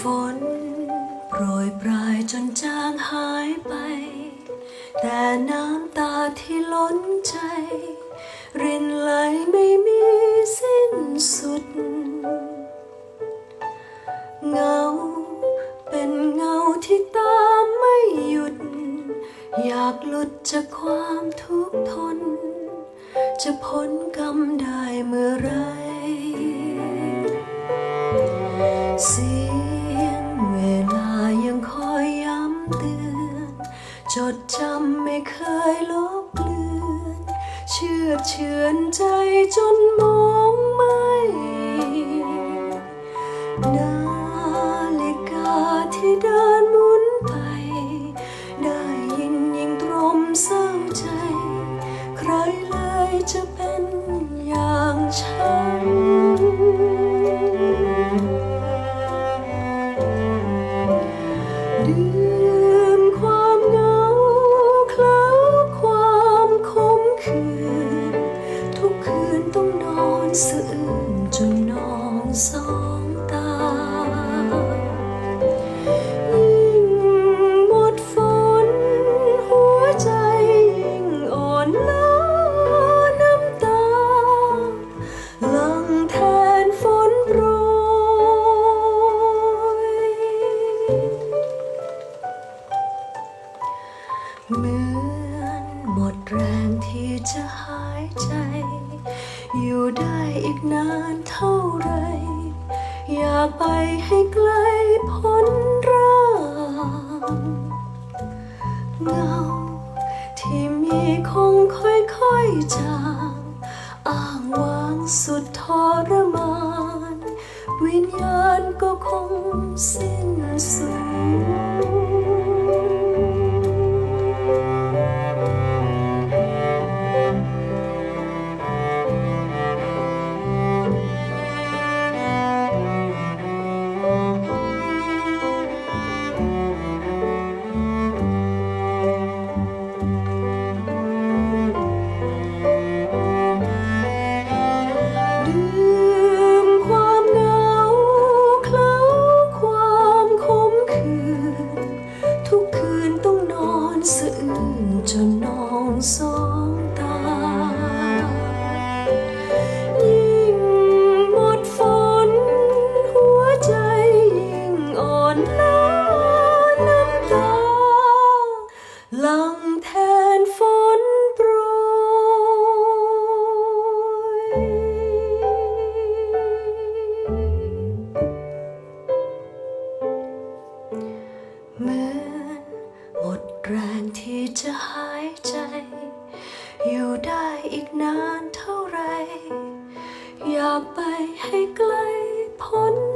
ฝน โปรยปลายจนจางหายไป แต่น้ำตาที่ล้นใจ รินไหลไม่มีสิ้นสุด เงาเป็นเงาที่ตามไม่หยุด อยากหลุดจากความทุกข์ทน จะพ้นกรรมได้เมื่อไร อ แรงที่จะหายใจ อยู่ได้อีกนานเท่าไร อย่าไปให้ไกลพ้นร่างเงาที่มีคงค่อยๆจางอ้างว้างสุดทรมาน วิญญาณก็คงสิ้นสูญ นอนสะอื้นจนนองสองตา ยิ่งหมดฝน หัวใจยิ่งอ่อนล้าน้ำตาหล หายใจ อยู่ได้อีกนานเท่าไร อยากไปให้ไกลพ้น